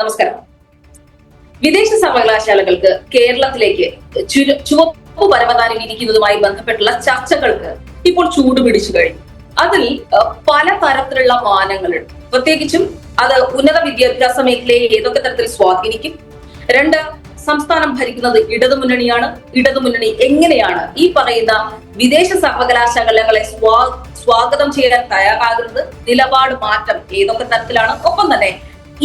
നമസ്കാരം. വിദേശ സർവകലാശാലകൾക്ക് കേരളത്തിലേക്ക് ചുവപ്പ് പരവതാനി വിരിക്കുന്നതുമായി ബന്ധപ്പെട്ടുള്ള ചർച്ചകൾക്ക് ഇപ്പോൾ ചൂട് പിടിച്ചു കഴിഞ്ഞു. അതിൽ പല തരത്തിലുള്ള മാനങ്ങളുണ്ട്. പ്രത്യേകിച്ചും അത് ഉന്നത വിദ്യാഭ്യാസ മേഖലയെ ഏതൊക്കെ തരത്തിൽ സ്വാധീനിക്കും? രണ്ട് സംസ്ഥാനം ഭരിക്കുന്നത് ഇടതുമുന്നണിയാണ്. ഇടതുമുന്നണി എങ്ങനെയാണ് ഈ പറയുന്ന വിദേശ സർവകലാശാലകളെ സ്വാ സ്വാഗതം ചെയ്യാൻ തയ്യാറാകുന്നത്? നിലപാട് മാറ്റം ഏതൊക്കെ തരത്തിലാണ്? ഒപ്പം തന്നെ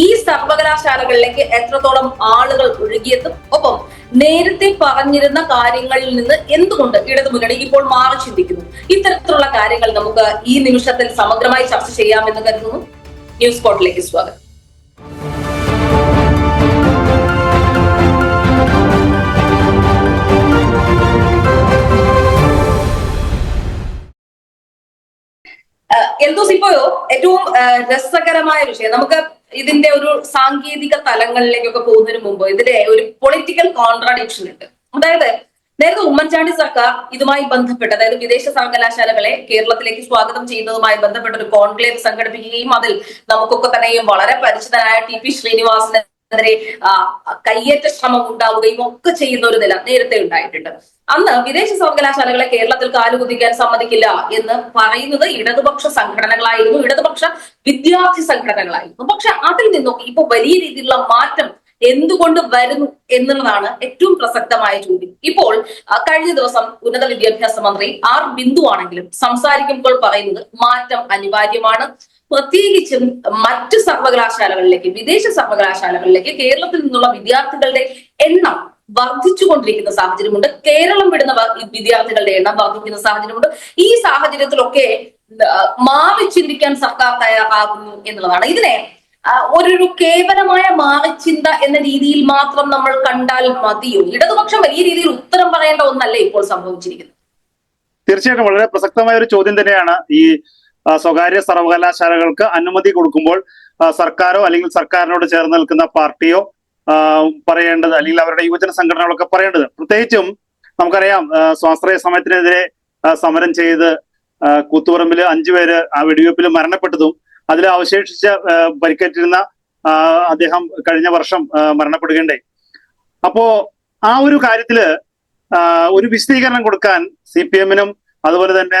ഈ സർവകലാശാലകളിലേക്ക് എത്രത്തോളം ആളുകൾ ഒഴുകിയെത്തും? ഒപ്പം നേരത്തെ പറഞ്ഞിരുന്ന കാര്യങ്ങളിൽ നിന്ന് എന്തുകൊണ്ട് ഇടതുമുന്നണി ഇപ്പോൾ മാറി ചിന്തിക്കുന്നു? ഇത്തരത്തിലുള്ള കാര്യങ്ങൾ നമുക്ക് ഈ നിമിഷത്തിൽ സമഗ്രമായി ചർച്ച ചെയ്യാമെന്ന് കരുതുന്നു. ന്യൂസ് സ്പോട്ടിലേക്ക് സ്വാഗതം. എന്തോ ഇപ്പോ ഏറ്റവും രസകരമായ വിഷയം. നമുക്ക് ഇതിന്റെ ഒരു സാങ്കേതിക തലങ്ങളിലേക്കൊക്കെ പോകുന്നതിന് മുമ്പ് ഇതിന്റെ ഒരു പൊളിറ്റിക്കൽ കോൺട്രാഡിക്ഷൻ ഉണ്ട്. അതായത് നേരത്തെ ഉമ്മൻചാണ്ടി സർക്കാർ ഇതുമായി ബന്ധപ്പെട്ട് അതായത് വിദേശ സർവകലാശാലകളെ കേരളത്തിലേക്ക് സ്വാഗതം ചെയ്യുന്നതുമായി ബന്ധപ്പെട്ട ഒരു കോൺക്ലേവ് സംഘടിപ്പിക്കുകയും അതിൽ നമുക്കൊക്കെ തന്നെയും വളരെ പരിചിതനായ ടി പി ശ്രീനിവാസനെതിരെ ആ, കയ്യേറ്റ ശ്രമം ഉണ്ടാവുകയും ഒക്കെ ചെയ്യുന്ന ഒരു നില നേരത്തെ ഉണ്ടായിട്ടുണ്ട്. അന്ന് വിദേശ സർവകലാശാലകളെ കേരളത്തിൽ കാലുകുതിക്കാൻ സമ്മതിക്കില്ല എന്ന് പറയുന്നത് ഇടതുപക്ഷ സംഘടനകളായിരുന്നു. ഇടതുപക്ഷ വിദ്യാർത്ഥി സംഘടനകളായിരുന്നു. പക്ഷെ അതിൽ നിന്നും ഇപ്പൊ വലിയ രീതിയിലുള്ള മാറ്റം എന്തുകൊണ്ട് വരുന്നു എന്നുള്ളതാണ് ഏറ്റവും പ്രസക്തമായ ചോദ്യം. ഇപ്പോൾ കഴിഞ്ഞ ദിവസം ഉന്നത വിദ്യാഭ്യാസ മന്ത്രി ആർ ബിന്ദു ആണെങ്കിലും സംസാരിക്കുമ്പോൾ പറയുന്നത് മാറ്റം അനിവാര്യമാണ്. പ്രത്യേകിച്ചും മറ്റു സർവകലാശാലകളിലേക്ക് വിദേശ സർവകലാശാലകളിലേക്ക് കേരളത്തിൽ നിന്നുള്ള വിദ്യാർത്ഥികളുടെ എണ്ണം വർദ്ധിച്ചുകൊണ്ടിരിക്കുന്ന സാഹചര്യമുണ്ട്. കേരളം വിടുന്ന വിദ്യാർത്ഥികളുടെ എണ്ണം വർദ്ധിക്കുന്ന സാഹചര്യമുണ്ട്. ഈ സാഹചര്യത്തിലൊക്കെ മാറി ചിന്തിക്കാൻ സർക്കാർ തയ്യാറാകുന്നു എന്നുള്ളതാണ്. ഇതിനെ ഒരു കേവലമായ മാറിച്ചിന്ത എന്ന രീതിയിൽ മാത്രം നമ്മൾ കണ്ടാൽ മതിയോ? ഇടതുപക്ഷം വലിയ രീതിയിൽ ഉത്തരം പറയേണ്ട ഒന്നല്ലേ ഇപ്പോൾ സംഭവിച്ചിരിക്കുന്നത്. തീർച്ചയായിട്ടും വളരെ പ്രസക്തമായ ഒരു ചോദ്യം തന്നെയാണ് ഈ സ്വകാര്യ സർവകലാശാലകൾക്ക് അനുമതി കൊടുക്കുമ്പോൾ സർക്കാരോ അല്ലെങ്കിൽ സർക്കാരിനോട് ചേർന്ന് നിൽക്കുന്ന പാർട്ടിയോ പറയേണ്ടത് അല്ലെങ്കിൽ അവരുടെ യുവജന സംഘടനകളൊക്കെ പറയേണ്ടത്. പ്രത്യേകിച്ചും നമുക്കറിയാം സ്വാശ്രയ സമയത്തിനെതിരെ സമരം ചെയ്ത് കൂത്തുപറമ്പിൽ അഞ്ചുപേര് ആ വെടിവെപ്പിൽ മരണപ്പെട്ടതും അതിൽ അവശേഷിച്ച പരിക്കേറ്റിരുന്ന അദ്ദേഹം കഴിഞ്ഞ വർഷം മരണപ്പെടുകയുണ്ടേ അപ്പോ ആ ഒരു കാര്യത്തിൽ ഒരു വിശദീകരണം കൊടുക്കാൻ സി പി എമ്മിനും അതുപോലെ തന്നെ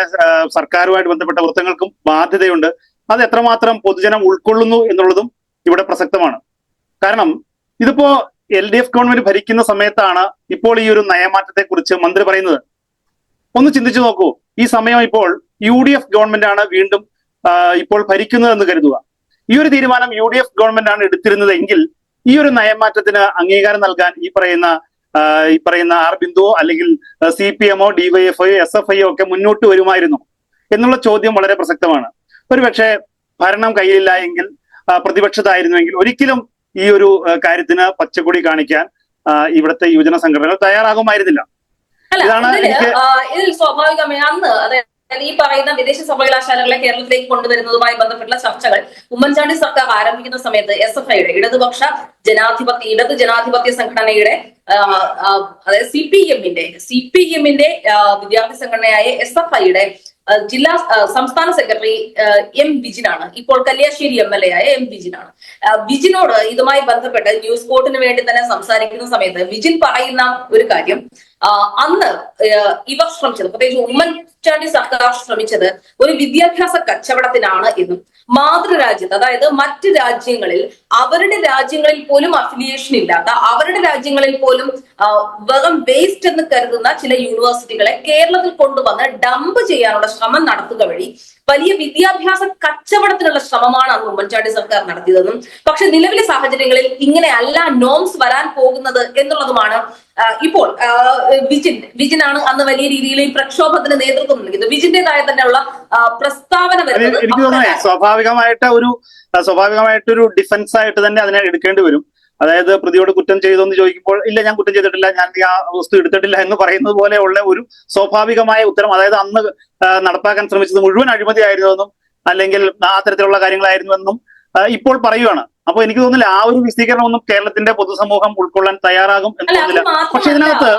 സർക്കാരുമായിട്ട് ബന്ധപ്പെട്ട വൃത്തങ്ങൾക്കും ബാധ്യതയുണ്ട്. അത് എത്രമാത്രം പൊതുജനം ഉൾക്കൊള്ളുന്നു എന്നുള്ളതും ഇവിടെ പ്രസക്തമാണ്. കാരണം ഇതിപ്പോ എൽ ഡി എഫ് ഗവൺമെന്റ് ഭരിക്കുന്ന സമയത്താണ് ഇപ്പോൾ ഈ ഒരു നയമാറ്റത്തെ കുറിച്ച് മന്ത്രി പറയുന്നത്. ഒന്ന് ചിന്തിച്ചു നോക്കൂ. ഈ സമയം ഇപ്പോൾ യു ഡി എഫ് ഗവൺമെന്റ് ആണ് വീണ്ടും ഇപ്പോൾ ഭരിക്കുന്നത് എന്ന് കരുതുക. ഈ ഒരു തീരുമാനം യു ഡി എഫ് ഗവൺമെന്റ് ആണ് എടുത്തിരുന്നതെങ്കിൽ ഈ ഒരു നയമാറ്റത്തിന് അംഗീകാരം നൽകാൻ ഈ പറയുന്ന ഈ പറയുന്ന ആർ ബിന്ദുവോ അല്ലെങ്കിൽ സി പി എമ്മോ ഡിവൈഎഫ്ഐയോ എസ് എഫ് ഐയോ ഒക്കെ മുന്നോട്ട് വരുമായിരുന്നു എന്നുള്ള ചോദ്യം വളരെ പ്രസക്തമാണ്. ഒരുപക്ഷെ ഭരണം കയ്യിലില്ല എങ്കിൽ പ്രതിപക്ഷത്തായിരുന്നുവെങ്കിൽ ഒരിക്കലും ഈ ഒരു കാര്യത്തിന് പച്ചക്കൊടി കാണിക്കാൻ ഇവിടുത്തെ യുവജന സംഘടനകൾ തയ്യാറാകുമായിരുന്നില്ല. ഇതാണ് എനിക്ക് സ്വാഭാവികമായി അന്ന് അതായത് ഈ പറയുന്ന വിദേശ സർവകലാശാലകളെ കേരളത്തിലേക്ക് കൊണ്ടുവരുന്നതുമായി ബന്ധപ്പെട്ടുള്ള ചർച്ചകൾ ഉമ്മൻചാണ്ടി സർക്കാർ ആരംഭിക്കുന്ന സമയത്ത് എസ് എഫ് ഐയുടെ ഇടതുപക്ഷ ജനാധിപത്യ ഇടത് ജനാധിപത്യ സംഘടനയുടെ അതായത് സി പി എമ്മിന്റെ സി പി എമ്മിന്റെ വിദ്യാർത്ഥി സംഘടനയായ എസ് എഫ് ഐയുടെ ജില്ലാ സംസ്ഥാന സെക്രട്ടറി എം വിജിനാണ്. ഇപ്പോൾ കല്യാശ്ശേരി എം എൽ എ ആയ എം വിജിനാണ്. വിജിനോട് ഇതുമായി ബന്ധപ്പെട്ട് ന്യൂസ് കോട്ടിന് വേണ്ടി തന്നെ സംസാരിക്കുന്ന സമയത്ത് വിജിൻ പറയുന്ന ഒരു കാര്യം അന്ന് ഇവർ ശ്രമിച്ചത് പ്രത്യേകിച്ച് ഉമ്മൻചാണ്ടി സർക്കാർ ശ്രമിച്ചത് ഒരു വിദ്യാഭ്യാസ കച്ചവടത്തിനാണ് എന്നും മാതൃരാജ്യത്ത് അതായത് മറ്റ് രാജ്യങ്ങളിൽ അവരുടെ രാജ്യങ്ങളിൽ പോലും അഫിലിയേഷൻ ഇല്ലാത്ത അവരുടെ രാജ്യങ്ങളിൽ പോലും വെറും വേസ്റ്റ് എന്ന് കരുതുന്ന ചില യൂണിവേഴ്സിറ്റികളെ കേരളത്തിൽ കൊണ്ടുവന്ന് ഡംപ് ചെയ്യാനുള്ള ശ്രമം നടത്തുക വഴി വലിയ വിദ്യാഭ്യാസ കച്ചവടത്തിനുള്ള ശ്രമമാണ് അന്ന് ഉമ്മൻചാണ്ടി സർക്കാർ നടത്തിയതെന്നും പക്ഷെ നിലവിലെ സാഹചര്യങ്ങളിൽ ഇങ്ങനെയല്ല നോംസ് വരാൻ പോകുന്നത് എന്നുള്ളതുമാണ് ഇപ്പോൾ വിജിൻ വിജിനാണ് അന്ന് വലിയ രീതിയിൽ ഈ പ്രക്ഷോഭത്തിന് നേതൃത്വം നൽകുന്നത് വിജിന്റേതായ തന്നെയുള്ള പ്രസ്താവന വരുന്നത് എനിക്ക് തോന്നുന്നത് സ്വാഭാവികമായിട്ട് ഒരു സ്വാഭാവികമായിട്ടൊരു ഡിഫൻസ് ആയിട്ട് തന്നെ അതിനെ എടുക്കേണ്ടി വരും. അതായത് പ്രതിയോട് കുറ്റം ചെയ്തു എന്ന് ചോദിക്കുമ്പോൾ ഇല്ല ഞാൻ കുറ്റം ചെയ്തിട്ടില്ല ഞാൻ ആ വസ്തു എടുത്തിട്ടില്ല എന്ന് പറയുന്നത് പോലെയുള്ള ഒരു സ്വാഭാവികമായ ഉത്തരം അതായത് അന്ന് നടപ്പാക്കാൻ ശ്രമിച്ചത് മുഴുവൻ അഴിമതിയായിരുന്നുവെന്നും അല്ലെങ്കിൽ ആ തരത്തിലുള്ള കാര്യങ്ങളായിരുന്നുവെന്നും ഇപ്പോൾ പറയുവാണ്. അപ്പൊ എനിക്ക് തോന്നുന്നില്ല ആ ഒരു വിശദീകരണം ഒന്നും കേരളത്തിന്റെ പൊതുസമൂഹം ഉൾക്കൊള്ളാൻ തയ്യാറാകും എന്ന് തോന്നുന്നില്ല. പക്ഷെ ഇതിനകത്ത്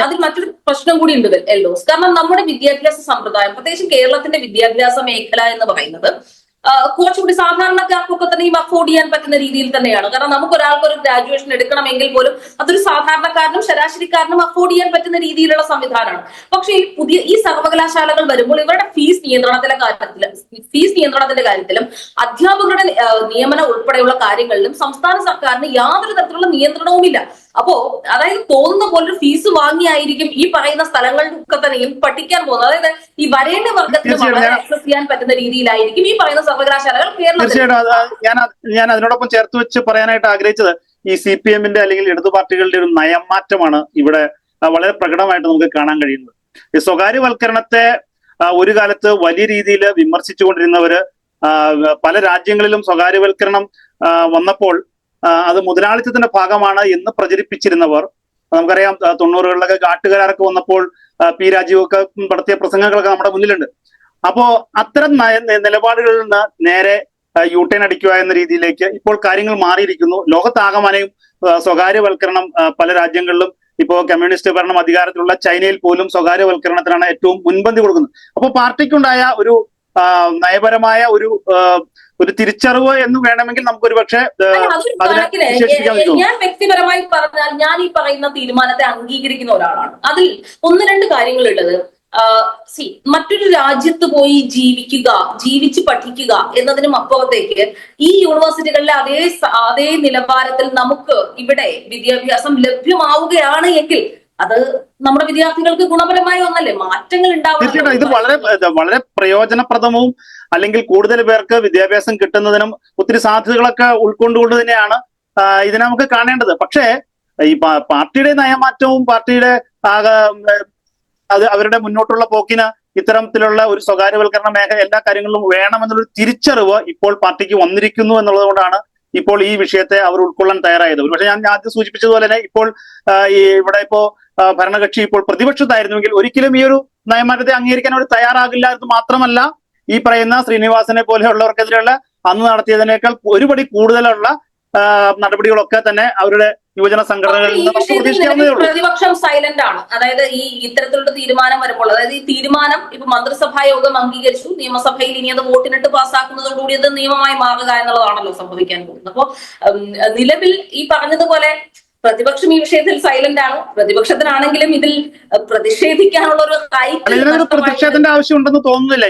അതിൽ മറ്റൊരു പ്രശ്നം കൂടി ഉണ്ട് എല്ലോസ് കാരണം നമ്മുടെ വിദ്യാഭ്യാസ സമ്പ്രദായം പ്രത്യേകിച്ച് കേരളത്തിന്റെ വിദ്യാഭ്യാസ മേഖല എന്ന് പറയുന്നത് കുറച്ചുകൂടി സാധാരണക്കാർക്കൊക്കെ തന്നെ ഈ അഫോർഡ് ചെയ്യാൻ പറ്റുന്ന രീതിയിൽ തന്നെയാണ്. കാരണം നമുക്ക് ഒരാൾക്ക് ഒരു ഗ്രാജുവേഷൻ എടുക്കണമെങ്കിൽ പോലും അതൊരു സാധാരണക്കാരനും ശരാശരിക്കാരനും അഫോർഡ് ചെയ്യാൻ പറ്റുന്ന രീതിയിലുള്ള സംവിധാനമാണ്. പക്ഷെ ഈ പുതിയ ഈ സർവകലാശാലകൾ വരുമ്പോൾ ഇവരുടെ ഫീസ് നിയന്ത്രണത്തിലെ കാര്യത്തിലും ഫീസ് നിയന്ത്രണത്തിന്റെ കാര്യത്തിലും അധ്യാപകരുടെ നിയമനം ഉൾപ്പെടെയുള്ള കാര്യങ്ങളിലും സംസ്ഥാന സർക്കാരിന് യാതൊരു തരത്തിലുള്ള നിയന്ത്രണവുമില്ല. അപ്പോ അതായത് തോന്നുന്ന പോലെ ഫീസ് വാങ്ങിയായിരിക്കും ഈ പറയുന്ന സ്ഥലങ്ങളിലൊക്കെ തന്നെയും പഠിക്കാൻ പോകുന്നത്. അതായത് ഈ വരേണ്യ വർഗത്തിന് വളരെ ആക്സസ് ചെയ്യാൻ പറ്റുന്ന രീതിയിലായിരിക്കും ഈ പറയുന്ന സർവകലാശാലകൾ കേരളത്തിൽ. ഞാൻ അതിനോടൊപ്പം ചേർത്ത് വെച്ച് പറയാനായിട്ട് ആഗ്രഹിച്ചത് ഈ സി പി എമ്മിന്റെ അല്ലെങ്കിൽ ഇടതു പാർട്ടികളുടെ ഒരു നയമാറ്റമാണ് ഇവിടെ വളരെ പ്രകടമായിട്ട് നമുക്ക് കാണാൻ കഴിയുന്നത്. ഈ സ്വകാര്യവൽക്കരണത്തെ ഒരു കാലത്ത് വലിയ രീതിയിൽ വിമർശിച്ചുകൊണ്ടിരുന്നവര് പല രാജ്യങ്ങളിലും സ്വകാര്യവൽക്കരണം വന്നപ്പോൾ അത് മുതലാളിത്തത്തിന്റെ ഭാഗമാണ് എന്ന് പ്രചരിപ്പിച്ചിരുന്നവർ. നമുക്കറിയാം തൊണ്ണൂറുകളിലൊക്കെ കാട്ടുകരാറൊക്കെ വന്നപ്പോൾ പി പി രാജീവൊക്കെ നടത്തിയ പ്രസംഗങ്ങളൊക്കെ നമ്മുടെ മുന്നിലുണ്ട്. അപ്പോ അത്തരം നിലപാടുകളിൽ നിന്ന് നേരെ യൂട്ടേൺ അടിക്കുക എന്ന രീതിയിലേക്ക് ഇപ്പോൾ കാര്യങ്ങൾ മാറിയിരിക്കുന്നു. ലോകത്താകമാനയും സ്വകാര്യവൽക്കരണം പല രാജ്യങ്ങളിലും ഇപ്പോൾ കമ്മ്യൂണിസ്റ്റ് ഭരണം അധികാരത്തിലുള്ള ചൈനയിൽ പോലും സ്വകാര്യവൽക്കരണത്തിനാണ് ഏറ്റവും മുൻപന്തി കൊടുക്കുന്നത്. അപ്പോൾ പാർട്ടിക്കുണ്ടായ ഒരു നയപരമായ ഒരു ഒരു തിരിച്ചറിവ് എന്ന് വേണമെങ്കിൽ നമുക്കൊരു പക്ഷേ ആ, അല്ല, അതൊരു അതിനെ കണക്കിന് വിശേഷിപ്പിക്കാൻ എ- എ- പറ്റുമോ? ഞാൻ വ്യക്തിപരമായി പറഞ്ഞാൽ ഞാൻ ഈ പറയുന്ന തീരുമാനത്തെ അംഗീകരിക്കുന്ന ഒരാളാണ്. അതിൽ ഒന്ന് രണ്ട് കാര്യങ്ങളുള്ളത്. സി മറ്റൊരു രാജ്യത്ത് പോയി ജീവിക്കുക ജീവിച്ച് പഠിക്കുക എന്നതിനും അപ്പുറത്തേക്ക് ഈ യൂണിവേഴ്സിറ്റികളിലെ അതേ അതേ നിലവാരത്തിൽ നമുക്ക് ഇവിടെ വിദ്യാഭ്യാസം ലഭ്യമാവുകയാണ് എങ്കിൽ അത് നമ്മുടെ വിദ്യാർത്ഥികൾക്ക് ഗുണപരമായ ഒന്നല്ലേ? മാറ്റങ്ങൾ ഉണ്ടാവും ഇത് വളരെ വളരെ പ്രയോജനപ്രദവും അല്ലെങ്കിൽ കൂടുതൽ പേർക്ക് വിദ്യാഭ്യാസം കിട്ടുന്നതിനും ഒത്തിരി സാധ്യതകളൊക്കെ ഉൾക്കൊണ്ടുകൊണ്ട് തന്നെയാണ് ഇതിനെ നമുക്ക് കാണേണ്ടത്. പക്ഷേ ഈ പാർട്ടിയുടെ നയമാറ്റവും പാർട്ടിയുടെ അത് അവരുടെ മുന്നോട്ടുള്ള പോക്കിന് ഇത്തരത്തിലുള്ള ഒരു സ്വകാര്യവൽക്കരണ മേഖല എല്ലാ കാര്യങ്ങളിലും വേണമെന്നുള്ളൊരു തിരിച്ചറിവ് ഇപ്പോൾ പാർട്ടിക്ക് വന്നിരിക്കുന്നു എന്നുള്ളത് കൊണ്ടാണ് ഇപ്പോൾ ഈ വിഷയത്തെ അവർ ഉൾക്കൊള്ളാൻ തയ്യാറായത്. പക്ഷേ ഞാൻ ആദ്യം സൂചിപ്പിച്ചതുപോലെ തന്നെ ഇപ്പോൾ ഈ ഇവിടെ ഇപ്പോ ഭരണകക്ഷി ഇപ്പോൾ പ്രതിപക്ഷത്തായിരുന്നുവെങ്കിൽ ഒരിക്കലും ഈ ഒരു നയമാറ്റത്തെ അംഗീകരിക്കാൻ അവർ തയ്യാറാകില്ല എന്ന് മാത്രമല്ല ഈ പറയുന്ന ശ്രീനിവാസനെ പോലെയുള്ളവർക്കെതിരെയുള്ള അന്ന് നടത്തിയതിനേക്കാൾ ഒരുപടി കൂടുതലുള്ള നടപടികളൊക്കെ തന്നെ അവരുടെ യുവജന സംഘടനകളിൽ പ്രതിപക്ഷം സൈലന്റ് ആണ്. അതായത് ഈ ഇത്തരത്തിലുള്ള തീരുമാനം വരുമ്പോൾ അതായത് ഈ തീരുമാനം ഇപ്പൊ മന്ത്രിസഭാ യോഗം അംഗീകരിച്ചു നിയമസഭയിൽ ഇനി അത് വോട്ടിനിട്ട് പാസ്സാക്കുന്നതോടുകൂടി അത് നിയമമായി മാറുക എന്നുള്ളതാണല്ലോ സംഭവിക്കാൻ പോകുന്നത്. അപ്പോ നിലവിൽ ഈ പറഞ്ഞതുപോലെ പ്രതിപക്ഷം ഈ വിഷയത്തിൽ സൈലന്റ് ആണ്? പ്രതിപക്ഷത്തിനാണെങ്കിലും ഇതിൽ പ്രതിഷേധിക്കാനുള്ള ഒരു പ്രതിഷേധത്തിന്റെ ആവശ്യം ഉണ്ടെന്ന് തോന്നുന്നില്ല